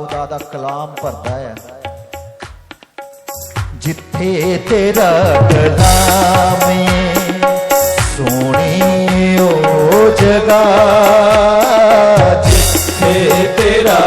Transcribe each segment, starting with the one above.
ਖੁਦਾ ਦਾ ਕਲਾਮ ਭਰਦਾ ਹੈ। ਜਿੱਥੇ ਤੇਰਾ ਕਲਾਮ ਏ ਸੋਹਣੀ ਉਹ ਜਗ੍ਹਾ ਜਿੱਥੇ ਤੇਰਾ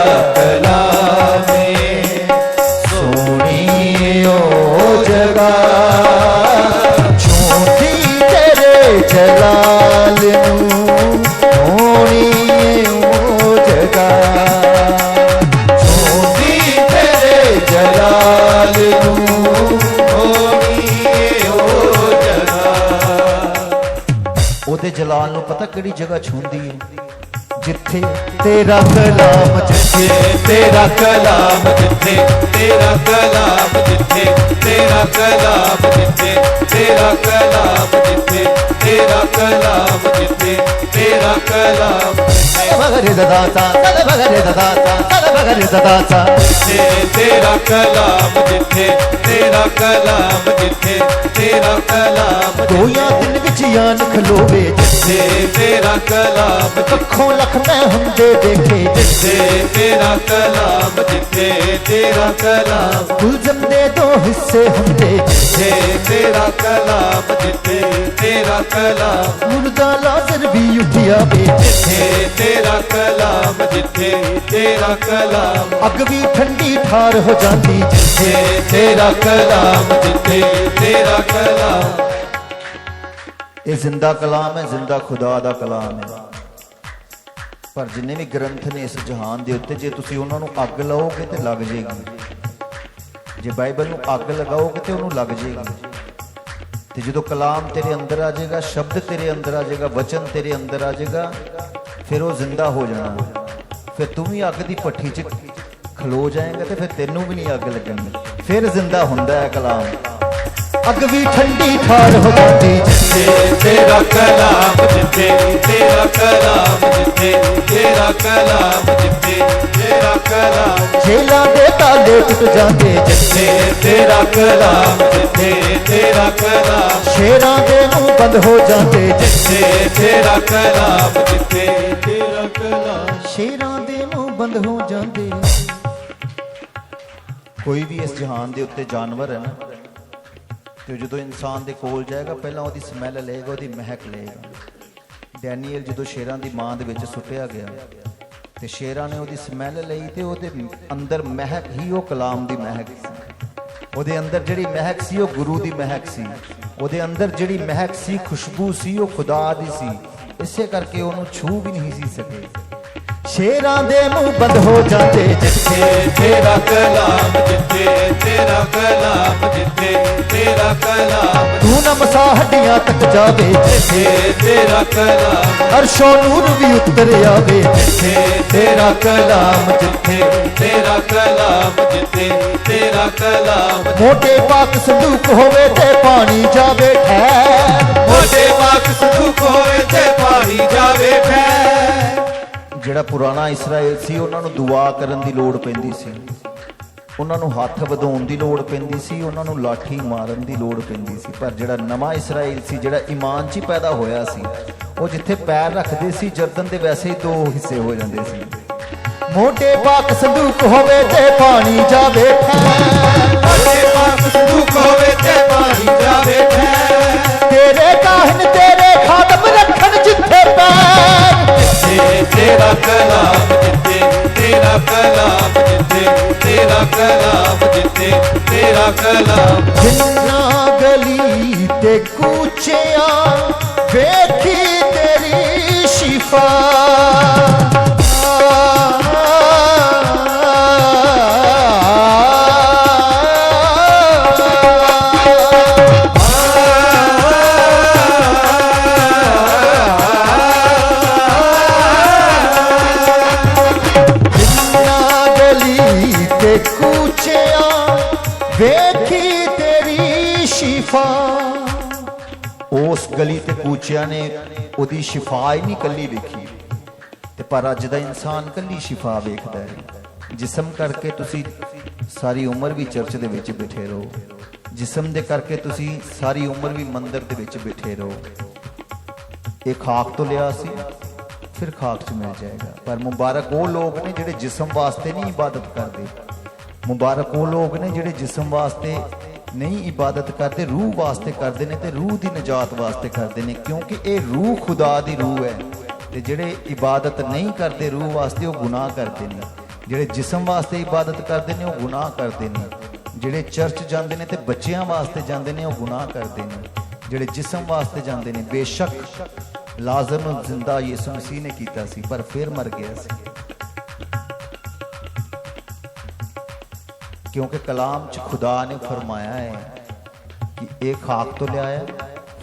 ਉਹਦੇ ਜਲਾਲ ਨੂੰ ਪਤਾ ਕਿਹੜੀ ਜਗ੍ਹਾ ਛੂੰਦੀ ਹੈ ਜਿੱਥੇ ਤੇਰਾ ਕਲਾਮ ਜਿੱਥੇ ਤੇਰਾ ਕਲਾਮ ਜਿੱਥੇ ਤੇਰਾ ਕਲਾਮ ਜਿੱਥੇ ਤੇਰਾ ਕਲਾਮ ਜਿੱਥੇ ਤੇਰਾ ਕਲਾਮ ਜਿੱਥੇ ਤੇਰਾ ਕਲਾਮ ਜਿੱਥੇ ਤੇਰਾ ਕਲਾਮ ਬਗਰੇ ਦਦਾਤਾ ਤਦ ਬਗਰੇ ਦਦਾਤਾ ਤਦ ਬਗਰੇ ਦਦਾਤਾ ਜਿੱਥੇ ਤੇਰਾ ਕਲਾਮ ਜਿੱਥੇ ਤੇਰਾ ਕਲਾਮ ਜਿੱਥੇ ਤੇਰਾ ਕਲਾਮ ਦੋਆਂ ਦਿਨ ਵਿੱਚ ਖਲੋਵੇ ਜਿੱਥੇ ਤੇਰਾ ਕਲਾਮ ਅੱਖੋਂ ਲੱਖ ਮੈਂ ਹੁੰਦੇ ਦੇਖੇ ਜਿੱਥੇ ਤੇਰਾ ਕਲਾਮ, ਜਿੱਥੇ ਤੇਰਾ ਕਲਾਮ। ਗੁਲਜ਼ਮ ਦੇ ਦੋ ਹਿੱਸੇ ਹੁੰਦੇ ਜਿੱਥੇ ਤੇਰਾ ਕਲਾਮ, ਜਿੱਥੇ ਤੇਰਾ ਕਲਾਮ। ਮੁਰਦਾ ਲਾਜ਼ਰ ਵੀ ਉੱਠਿਆ ਵੇ ਜਿੱਥੇ ਤੇਰਾ ਕਲਾਮ, ਜਿੱਥੇ ਤੇਰਾ ਕਲਾਮ। ਅੱਗ ਵੀ ਠੰਡੀ ਠਾਰ ਹੋ ਜਾਂਦੀ ਜਿੱਥੇ ਤੇਰਾ ਕਲਾਮ, ਜਿੱਥੇ ਤੇਰਾ ਕਲਾਮ। ਇਹ ਜ਼ਿੰਦਾ ਕਲਾਮ ਹੈ, ਜ਼ਿੰਦਾ ਖੁਦਾ ਦਾ ਕਲਾਮ ਹੈ। ਪਰ ਜਿੰਨੇ ਵੀ ਗ੍ਰੰਥ ਨੇ ਇਸ ਜਹਾਨ ਦੇ ਉੱਤੇ, ਜੇ ਤੁਸੀਂ ਉਹਨਾਂ ਨੂੰ ਅੱਗ ਲਾਓਗੇ ਤੇ ਲੱਗ ਜਾਏਗੀ। ਜੇ ਬਾਈਬਲ ਨੂੰ ਅੱਗ ਲਗਾਓਗੇ ਤੇ ਉਹਨੂੰ ਲੱਗ ਜਾਏਗੀ। ਤੇ ਜਦੋਂ ਕਲਾਮ ਤੇਰੇ ਅੰਦਰ ਆ ਜਾਏਗਾ, ਸ਼ਬਦ ਤੇਰੇ ਅੰਦਰ ਆ ਜਾਏਗਾ, ਵਚਨ ਤੇਰੇ ਅੰਦਰ ਆ ਜਾਏਗਾ, ਫਿਰ ਉਹ ਜ਼ਿੰਦਾ ਹੋ ਜਾਣਾ। ਫਿਰ ਤੂੰ ਵੀ ਅੱਗ ਦੀ ਭੱਠੀ 'ਚ ਖਲੋ ਜਾਏਗਾ ਤੇ ਫਿਰ ਤੈਨੂੰ ਵੀ ਨਹੀਂ ਅੱਗ ਲੱਗਣੀ। ਫਿਰ ਜ਼ਿੰਦਾ ਹੁੰਦਾ ਹੈ ਕਲਾਮ। ਅੱਗ ਵੀ ਠੰਡੀ ਠਾਰ ਹੋ ਜਾਂਦੀ। ਜਿੱਥੇ ਤੇਰਾ ਕਲਾਮ ਜਿੱਥੇ ਤੇਰਾ ਕਲਾਮ ਜਿੱਥੇ ਤੇਰਾ ਕਲਾਮ ਜਿੱਥੇ ਤੇਰਾ ਕਲਾਮ। ਜੇਲਾਂ ਦੇ ਤਾਲੇ ਟੁੱਟ ਜਾਂਦੇ। ਜਿੱਥੇ ਤੇਰਾ ਕਲਾਮ ਜਿੱਥੇ ਤੇਰਾ ਕਲਾਮ। ਸ਼ੇਰਾਂ ਦੇ ਮੂੰਹ ਬੰਦ ਹੋ ਜਾਂਦੇ। ਜਿੱਥੇ ਜਿੱਥੇ ਤੇਰਾ ਕਲਾਮ ਜਿੱਥੇ ਤੇਰਾ ਕਲਾਮ। ਸ਼ੇਰਾਂ ਦੇ ਮੂੰਹ ਬੰਦ ਹੋ ਜਾਂਦੇ। ਕੋਈ ਵੀ ਇਸ ਜਹਾਨ ਦੇ ਉੱਤੇ ਜਾਨਵਰ ਹੈ ਨਾ ਤੇ ਜਦੋਂ ਇਨਸਾਨ ਦੇ ਕੋਲ ਜਾਏਗਾ, ਪਹਿਲਾਂ ਉਹਦੀ ਸਮੈਲ ਲਏਗਾ, ਉਹਦੀ ਮਹਿਕ ਲਏਗਾ। ਡੈਨੀਅਲ ਜਦੋਂ ਸ਼ੇਰਾਂ ਦੀ ਮਾਂ ਦੇ ਵਿੱਚ ਸੁੱਟਿਆ ਗਿਆ, ਤੇ ਸ਼ੇਰਾਂ ਨੇ ਉਹਦੀ ਸਮੈਲ ਲਈ ਤੇ ਉਹਦੇ ਅੰਦਰ ਮਹਿਕ ਹੀ ਉਹ ਕਲਾਮ ਦੀ ਮਹਿਕ ਸੀ। ਉਹਦੇ ਅੰਦਰ ਜਿਹੜੀ ਮਹਿਕ ਸੀ, ਉਹ ਗੁਰੂ ਦੀ ਮਹਿਕ ਸੀ। ਉਹਦੇ ਅੰਦਰ ਜਿਹੜੀ ਮਹਿਕ ਸੀ, ਖੁਸ਼ਬੂ ਸੀ, ਉਹ ਖੁਦਾ ਦੀ ਸੀ। ਇਸੇ ਕਰਕੇ ਉਹਨੂੰ ਛੂ ਵੀ ਨਹੀਂ ਸੀ ਸਕੇ। ਸ਼ੇਰਾਂ ਦੇ ਮੂੰਹ ਬੰਦ ਹੋ ਜਾਂਦੇ ਜਿੱਥੇ ਤੇਰਾ ਕਲਾਮ, ਜਿੱਥੇ ਤੇਰਾ ਕਲਾਮ, ਜਿੱਥੇ ਤੇਰਾ ਕਲਾਮ। ਤੂੰ ਨਾ ਮਸਾ ਹੱਡੀਆਂ ਤੱਕ ਜਾਵੇ, ਜਿੱਥੇ ਤੇਰਾ ਕਲਾਮ। ਅਰਸ਼ੋਂ ਨੂਰ ਵੀ ਉਤਰ ਆਵੇ, ਜਿੱਥੇ ਤੇਰਾ ਕਲਾਮ, ਜਿੱਥੇ ਤੇਰਾ ਕਲਾਮ, ਜਿੱਥੇ ਤੇਰਾ ਕਲਾਮ। ਮੋਟੇ ਪਾਕ ਸੰਦੂਕ ਹੋਵੇ ਤੇ ਪਾਣੀ ਜਾਵੇ, ਠਹਿਰ। ਮੋਟੇ ਪਾਕ ਸੁਖ ਹੋਵੇ ਤੇ ਪਾਣੀ ਜਾਵੇ ਫੈ ਜਿਹੜਾ ਪੁਰਾਣਾ ਇਸਰਾਇਲ ਸੀ, ਉਹਨਾਂ ਨੂੰ ਦੁਆ ਕਰਨ ਦੀ ਲੋੜ ਪੈਂਦੀ ਸੀ। ਉਹਨਾਂ ਨੂੰ ਹੱਥ ਵਧਾਉਣ ਦੀ ਲੋੜ ਪੈਂਦੀ ਸੀ, ਉਹਨਾਂ ਨੂੰ ਲਾਠੀ ਮਾਰਨ ਦੀ ਲੋੜ ਪੈਂਦੀ ਸੀ। ਪਰ ਜਿਹੜਾ ਨਵਾਂ ਇਸਰਾਇਲ ਸੀ, ਜਿਹੜਾ ਈਮਾਨ 'ਚ ਹੀ ਪੈਦਾ ਹੋਇਆ ਸੀ, ਉਹ ਜਿੱਥੇ ਪੈਰ ਰੱਖਦੇ ਸੀ, ਜਰਦਨ ਦੇ ਵੈਸੇ ਹੀ ਦੋ ਹਿੱਸੇ ਹੋ ਜਾਂਦੇ ਸੀ। ਮੋਟੇ ਪਾਕ ਸੰਦੂਕ ਹੋਵੇ ਤੇ ਪਾਣੀ ਜਾਵੇ ਠਹਿਰ। ਮੋਟੇ ਪਾਕ ਸੁਖ ਹੋਵੇ ਤੇ ਪਾਣੀ ਜਾਵੇ ਫੈ ਤੇਰੇ ਕਾਹਨ, ਤੇਰੇ ਖਾਦਮ ਰੱਖਣ ਜਿੱਥੇ ਪੈਰ ਤੇਰਾ ਕਲਾਮ ਜਿੱਥੇ, ਤੇਰਾ ਕਲਾਮ ਜਿੱਥੇ, ਤੇਰਾ ਕਲਾਮ ਜਿੱਥੇ, ਤੇਰਾ ਕਲਾਮ ਜਿੰਨਾ ਗਲੀ ਤੇ ਕੂਚਿਆ, ਵੇਖੀ ਸ਼ਿਫਾ। ਉਸ ਗਲੀ ਤੇ ਕੂਚਿਆਂ ਨੇ ਉਹਦੀ ਸ਼ਿਫਾ ਹੀ ਨਹੀਂ ਕੱਲੀ ਵੇਖੀ। ਤੇ ਪਰ ਅੱਜ ਦਾ ਇਨਸਾਨ ਕੱਲੀ ਸ਼ਿਫਾ ਵੇਖਦਾ ਹੈ। ਜਿਸਮ ਕਰਕੇ ਤੁਸੀਂ ਸਾਰੀ ਉਮਰ ਵੀ ਚਰਚ ਦੇ ਵਿੱਚ ਬੈਠੇ ਰਹੋ। ਜਿਸਮ ਦੇ ਕਰਕੇ ਤੁਸੀਂ ਸਾਰੀ ਉਮਰ ਵੀ ਮੰਦਰ ਦੇ ਵਿੱਚ ਬੈਠੇ ਰਹੋ। ਇਹ ਖਾਕ ਤੋਂ ਲਿਆ ਸੀ, ਫਿਰ ਖਾਕ 'ਚ ਮਿਲ ਜਾਏਗਾ। ਪਰ ਮੁਬਾਰਕ ਉਹ ਲੋਕ ਨੇ ਜਿਹੜੇ ਜਿਸਮ ਵਾਸਤੇ ਨਹੀਂ ਇਬਾਦਤ ਕਰਦੇ। ਮੁਬਾਰਕ ਉਹ ਲੋਕ ਨੇ ਜਿਹੜੇ ਜਿਸਮ ਵਾਸਤੇ ਨਹੀਂ ਇਬਾਦਤ ਕਰਦੇ, ਰੂਹ ਵਾਸਤੇ ਕਰਦੇ ਨੇ ਤੇ ਰੂਹ ਦੀ ਨਜਾਤ ਵਾਸਤੇ ਕਰਦੇ ਨੇ, ਕਿਉਂਕਿ ਇਹ ਰੂਹ ਖੁਦਾ ਦੀ ਰੂਹ ਹੈ। ਤੇ ਜਿਹੜੇ ਇਬਾਦਤ ਨਹੀਂ ਕਰਦੇ ਰੂਹ ਵਾਸਤੇ, ਉਹ ਗੁਨਾਹ ਕਰਦੇ ਨੇ। ਜਿਹੜੇ ਜਿਸਮ ਵਾਸਤੇ ਇਬਾਦਤ ਕਰਦੇ ਨੇ, ਉਹ ਗੁਨਾਹ ਕਰਦੇ ਨੇ। ਜਿਹੜੇ ਚਰਚ ਜਾਂਦੇ ਨੇ ਤੇ ਬੱਚਿਆਂ ਵਾਸਤੇ ਜਾਂਦੇ ਨੇ, ਉਹ ਗੁਨਾਹ ਕਰਦੇ ਨੇ। ਜਿਹੜੇ ਜਿਸਮ ਵਾਸਤੇ ਜਾਂਦੇ ਨੇ, ਬੇਸ਼ੱਕ ਲਾਜ਼ਰ ਨੂੰ ਜ਼ਿੰਦਾ ਯਿਸੂ ਮਸੀਹ ਨੇ ਕੀਤਾ ਸੀ, ਪਰ ਫਿਰ ਮਰ ਗਿਆ ਸੀ। ਕਿਉਂਕਿ ਕਲਾਮ ਚ ਖੁਦਾ ਨੇ ਫਰਮਾਇਆ ਹੈ ਕਿ ਇਹ ਖਾਕ ਤੋਂ ਲਿਆਇਆ,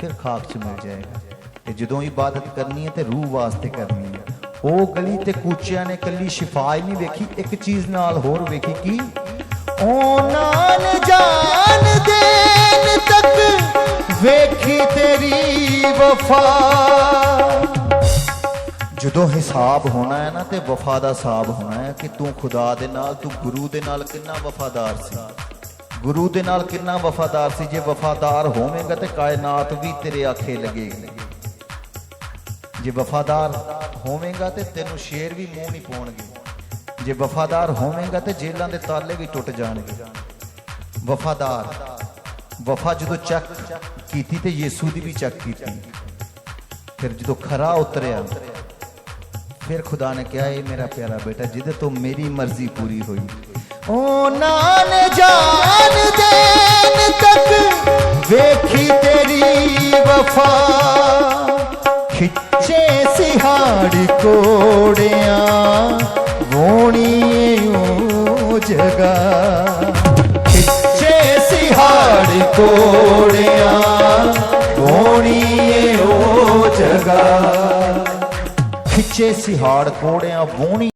ਫਿਰ ਖਾਕ ਚ ਮਿਲ ਜਾਏਗਾ। ਤੇ ਜਦੋਂ ਇਬਾਦਤ ਕਰਨੀ ਹੈ ਤੇ ਰੂਹ ਵਾਸਤੇ ਕਰਨੀ ਹੈ। ਉਹ ਗਲੀ ਤੇ ਕੂਚਿਆਂ ਨੇ ਕੱਲੀ ਸ਼ਿਫਾ ਹੀ ਨਹੀਂ ਵੇਖੀ, ਇੱਕ ਚੀਜ਼ ਨਾਲ ਹੋਰ ਵੇਖੀ ਕੀ ਉਹਨਾਂ ਨੇ ਜਾਨ ਦੇਣ ਤੱਕ ਵੇਖੀ ਤੇਰੀ ਵਫਾ। ਜਦੋਂ ਹਿਸਾਬ ਹੋਣਾ ਹੈ ਨਾ ਤੇ ਵਫਾ ਦਾ ਹਿਸਾਬ ਹੋਣਾ ਹੈ ਕਿ ਤੂੰ ਖੁਦਾ ਦੇ ਨਾਲ, ਤੂੰ ਗੁਰੂ ਦੇ ਨਾਲ ਕਿੰਨਾ ਵਫਾਦਾਰ ਸੀ? ਗੁਰੂ ਦੇ ਨਾਲ ਕਿੰਨਾ ਵਫਾਦਾਰ ਸੀ? ਜੇ ਵਫਾਦਾਰ ਹੋਵੇਂਗਾ ਤੇ ਕਾਇਨਾਤ ਵੀ ਤੇਰੇ ਆਖੇ ਲੱਗੇਗੀ। ਜੇ ਵਫਾਦਾਰ ਹੋਵੇਂਗਾ ਤੇ ਤੈਨੂੰ ਸ਼ੇਰ ਵੀ ਮੂੰਹ ਨਹੀਂ ਪਾਉਣਗੇ। ਜੇ ਵਫਾਦਾਰ ਹੋਵੇਂਗਾ ਤੇ ਜੇਲਾਂ ਦੇ ਤਾਲੇ ਵੀ ਟੁੱਟ ਜਾਣਗੇ। ਵਫਾਦਾਰ, ਵਫਾ ਜਦੋਂ ਚੈੱਕ ਕੀਤੀ ਤੇ ਯੀਸੂ ਦੀ ਵੀ ਚੈੱਕ ਕੀਤੀ। ਫਿਰ ਜਦੋਂ ਖਰਾ ਉਤਰਿਆ ਫਿਰ ਖੁਦਾ ਨੇ ਕਿਹਾ ਇਹ ਮੇਰਾ ਪਿਆਰਾ ਬੇਟਾ ਜਿਹਦੇ ਤੋਂ ਮੇਰੀ ਮਰਜ਼ੀ ਪੂਰੀ ਹੋਈ ਉਹਨਾਂ ਨੇ ਜਾਨ ਦੇਣ ਤੱਕ ਵੇਖੀ ਤੇਰੀ ਵਫਾ ਖਿੱਚੇ ਸਿਹਾੜ ਕੋੜਿਆਂ ਵੋਣੀਓ ਜਗਾ ਖਿੱਚੇ ਸਿਹਾੜ ਕੋੜਿਆਂ ਵੋਣੀਓ ਜਗਾ ਖਿੱਚੇ ਸਿਹਾੜ ਕੋੜਿਆਂ ਵੋਣੀ